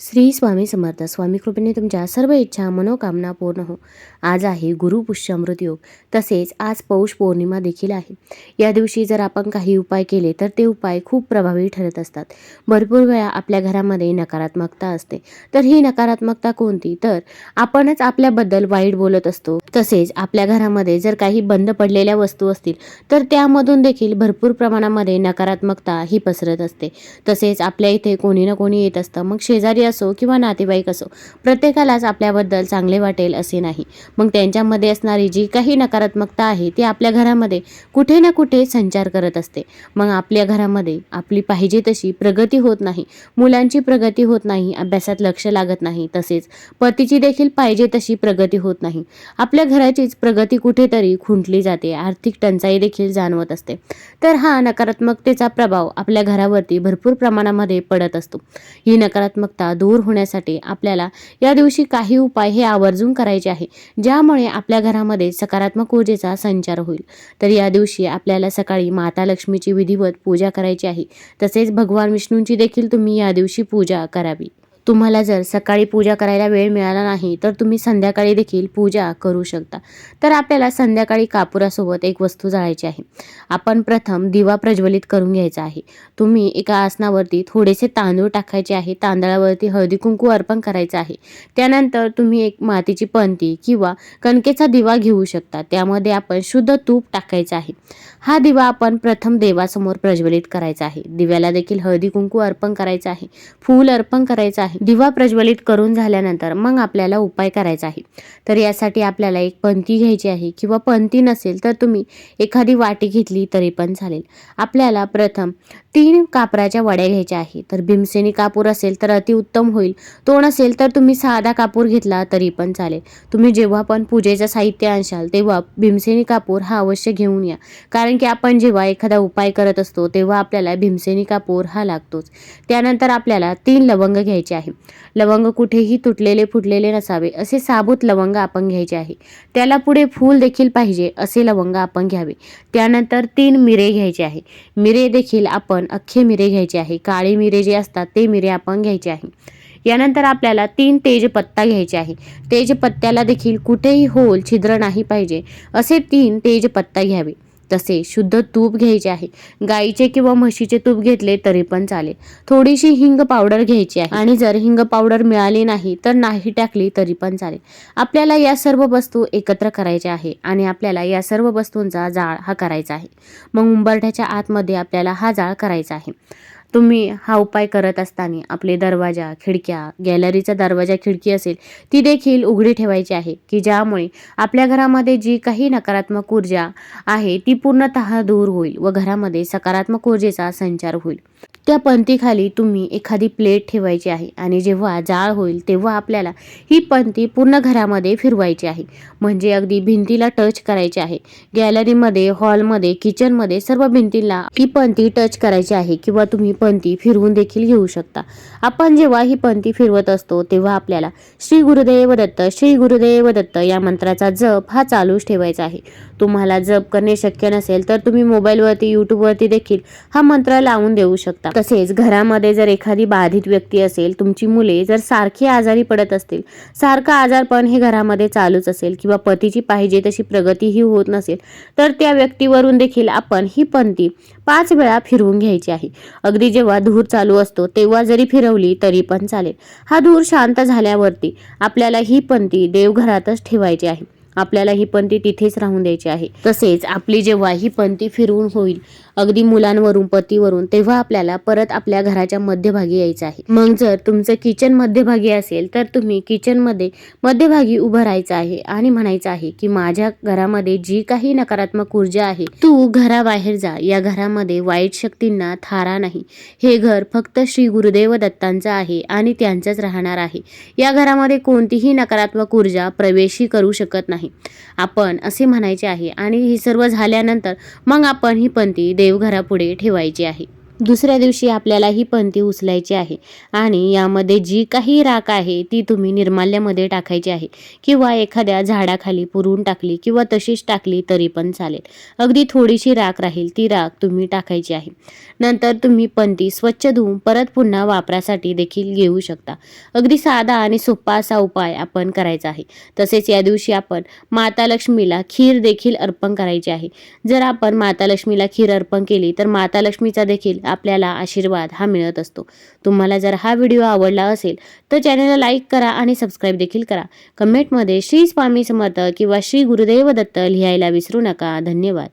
श्री स्वामी समर्थ स्वामी कृपेने तुमच्या सर्व इच्छा मनोकामना पूर्ण हो. आज आहे गुरुपुष्यामृत योग. तसेच आज पौष पौर्णिमा देखील आहे. या दिवशी जर आपण काही उपाय केले तर ते उपाय खूप प्रभावी ठरत असतात. भरपूर वेळा आपल्या घरामध्ये नकारात्मकता असते. तर ही नकारात्मकता कोणती? तर आपणच आपल्याबद्दल वाईट बोलत असतो. तसेच आपल्या घरामध्ये जर काही बंद पडलेल्या वस्तू असतील तर त्यामधून देखील भरपूर प्रमाणामध्ये नकारात्मकता ही पसरत असते. तसेच आपल्या इथे कोणी ना कोणी येत असतं. मग शेजारी असो किंवा नातेवाईक असो प्रत्येकालाच आपल्याबद्दल चांगले वाटेल असे नाही. मग त्यांच्यामध्ये असणारी जी काही नकारात्मकता आहे ती आपल्या घरामध्ये कुठे ना कुठे संचार करत असते. मग आपल्या घरामध्ये आपली पाहिजे तशी प्रगती होत नाही मुलांची प्रगती होत नाही अभ्यासात लक्ष लागत नाही तसेच पतीची देखील पाहिजे तशी प्रगती होत नाही. आपल्या घराचीच प्रगती कुठेतरी खुंटली जाते आर्थिक टंचाई देखील जाणवत असते. तर हा नकारात्मकतेचा प्रभाव आपल्या घरावरती भरपूर प्रमाणामध्ये पडत असतो. ही नकारात्मकता दूर होण्यासाठी आपल्याला या दिवशी काही उपाय हे आवर्जून करायचे आहे ज्यामुळे आपल्या घरामध्ये सकारात्मक ऊर्जेचा संचार होईल. तर या दिवशी आपल्याला सकाळी माता लक्ष्मीची विधिवत पूजा करायची आहे तसेच भगवान विष्णूंची देखील तुम्ही या दिवशी पूजा करावी. तुम्हाला जर सकाळी पूजा करायला वेळ मिळाला नाही तर तुम्ही संध्याकाळी देखील पूजा करू शकता. तर आपल्याला संध्याकाळी कापुरासोबत एक वस्तू जाळायची आहे. आपण प्रथम दिवा प्रज्वलित करून घ्यायचा आहे. तुम्ही एका आसनावरती थोडेसे तांदूळ टाकायचे आहे. तांदळावरती हळदी कुंकू अर्पण करायचं आहे. त्यानंतर तुम्ही एक मातीची पंती किंवा कणकेचा दिवा घेऊ शकता. त्यामध्ये आपण शुद्ध तूप टाकायचं आहे. हा दिवा आपण प्रथम देवासमोर प्रज्वलित करायचा आहे. दिव्याला देखील हळदी कुंकू अर्पण करायचं आहे. फूल अर्पण करायचं आहे. दिवा प्रज्वलित करून झाल्यानंतर मग आपल्याला उपाय करायचा आहे. तर यासाठी आपल्याला एक पंती घ्यायची आहे किंवा पंती नसेल तर तुम्ही एखादी वाटी घेतली तरी पण चालेल. आपल्याला प्रथम तीन कापराच्या वड्या घ्यायच्या आहे तर भीमसेनी कापूर असेल तर अतिउत्तम होईल. तो नसेल तर तुम्ही साधा कापूर घेतला तरी पण चालेल. तुम्ही जेव्हा पण पूजेचं साहित्य आणशाल तेव्हा भीमसेनी कापूर हा अवश्य घेऊन या. कारण की आपण जेव्हा एखादा उपाय करत असतो तेव्हा आपल्याला भीमसेनी कापूर हा लागतोच. त्यानंतर आपल्याला तीन लवंग घ्यायचे आहे लवंग कुठेही तुटलेले फुटलेले नसावे असे साबूत लवंग आपण घ्यायचे आहे. त्याला पुढे फूल देखील पाहिजे असे लवंग आपण घ्यावे. त्यानंतर तीन मिरे घ्यायचे आहे. मिरे देखील आपण अख्खे मिरे घ्यायचे आहे. काळे मिरे जे असतात ते मिरे आपण घ्यायचे आहे. यानंतर आपल्याला तीन तेजपत्ता घ्यायचे आहे. तेजपत्त्याला देखील कुठेही होल छिद्र नाही पाहिजे असे तीन तेजपत्ता घ्यावे. तसे शुद्ध तूप घ्यायचे आहे. गाईचे किंवा म्हशीचे तूप घेतले तरी पण चालेल. थोडीशी हिंग पावडर घ्यायची आहे. आणि जर हिंग पावडर मिळाली नाही तर नाही टाकली तरी पण चालेल. आपल्याला या सर्व वस्तू एकत्र करायच्या आहे आणि आपल्याला या सर्व वस्तूंचा जाळ हा करायचा आहे. मग उंबरठ्याच्या आतमध्ये आपल्याला हा जाळ करायचा आहे. तुम्ही हा उपाय करत असताना आपले दरवाजा खिडक्या गॅलरीचा दरवाजा खिडकी असेल ती देखील उघडी ठेवायची आहे की ज्यामुळे आपल्या घरामध्ये जी काही नकारात्मक ऊर्जा आहे ती पूर्णतः दूर होईल व घरामध्ये सकारात्मक ऊर्जेचा संचार होईल. त्या पंथीखाली तुम्ही एखादी प्लेट ठेवायची आहे आणि जेव्हा जाळ होईल तेव्हा आपल्याला ही पंथी पूर्ण घरामध्ये फिरवायची आहे. म्हणजे अगदी भिंतीला टच करायची आहे. गॅलरीमध्ये हॉलमध्ये किचनमध्ये सर्व भिंतीला ही पंथी टच करायची आहे किंवा तुम्ही पंथी फिरवून देखील घेऊ शकता. आपण जेव्हा ही पंथी फिरवत असतो तेव्हा आपल्याला श्री गुरुदेव दत्त श्री गुरुदेव दत्त या मंत्राचा जप हा चालूच ठेवायचा आहे. तुम्हाला जप करणे शक्य नसेल तर तुम्ही मोबाईलवरती यूट्यूबवरती देखील हा मंत्र लावून देऊ शकता. तसेच घरामध्ये जर एखादी बाधित व्यक्ती असेल तुमची मुले जर सारखी आजारी पडत असतील सारखं आजारपण हे घरामध्ये चालूच असेल किंवा पतीची पाहिजे तशी प्रगतीही होत नसेल तर त्या व्यक्तीवरून देखील आपण ही पंथी पाच वेळा फिरवून घ्यायची आहे. अगदी जेव्हा धूर चालू असतो तेव्हा जरी फिरवली तरी पण चालेल. हा धूर शांत झाल्यावरती आपल्याला ही पंथी देवघरातच ठेवायची आहे. आपल्याला ही पंथी तिथेच राहून द्यायची आहे. तसेच आपली जेव्हा ही पंथी फिरवून होईल अगदी मुलांवरून पतीवरून तेव्हा आपल्याला परत आपल्या घराच्या मध्यभागी यायचं आहे. मग जर तुमचं किचन मध्यभागी असेल तर तुम्ही किचनमध्ये मध्यभागी उभं राहायचं आहे आणि म्हणायचं आहे की माझ्या घरामध्ये जी काही नकारात्मक ऊर्जा आहे तू घराबाहेर जा. या घरामध्ये वाईट शक्तींना थारा नाही. हे घर फक्त श्री गुरुदेव दत्तांचं आहे आणि त्यांचंच राहणार आहे. या घरामध्ये कोणतीही नकारात्मक ऊर्जा प्रवेशही करू शकत नाही. आपण असे म्हणायचे आहे आणि हे सर्व झाल्यानंतर मग आपण ही पंथी देवघरापुढे ठेवायची आहे. दुसऱ्या दिवशी आपल्याला ही पंथी उचलायची आहे. आणि यामध्ये जी काही राख आहे ती तुम्ही निर्माल्यामध्ये टाकायची आहे. किंवा एखाद्या झाडाखाली पुरून टाकली किंवा तशीच टाकली तरी पण चालेल. अगदी थोडीशी राख राहील ती राख तुम्ही टाकायची आहे. नंतर तुम्ही पंथी स्वच्छ धुवून परत पुन्हा वापरासाठी देखील घेऊ शकता. अगदी साधा आणि सोपा असा उपाय आपण करायचा आहे. तसेच या दिवशी आपण माता लक्ष्मीला खीर देखील अर्पण करायची आहे. जर आपण माता लक्ष्मीला खीर अर्पण केली तर माता लक्ष्मीचा देखील आपल्याला आशीर्वाद हा मिळत असतो. तुम्हाला जर हा व्हिडिओ आवडला असेल तर चॅनलला लाईक करा आणि सबस्क्राईब देखील करा. कमेंटमध्ये श्री स्वामी समर्थ किंवा श्री गुरुदेव दत्त लिहायला विसरू नका. धन्यवाद.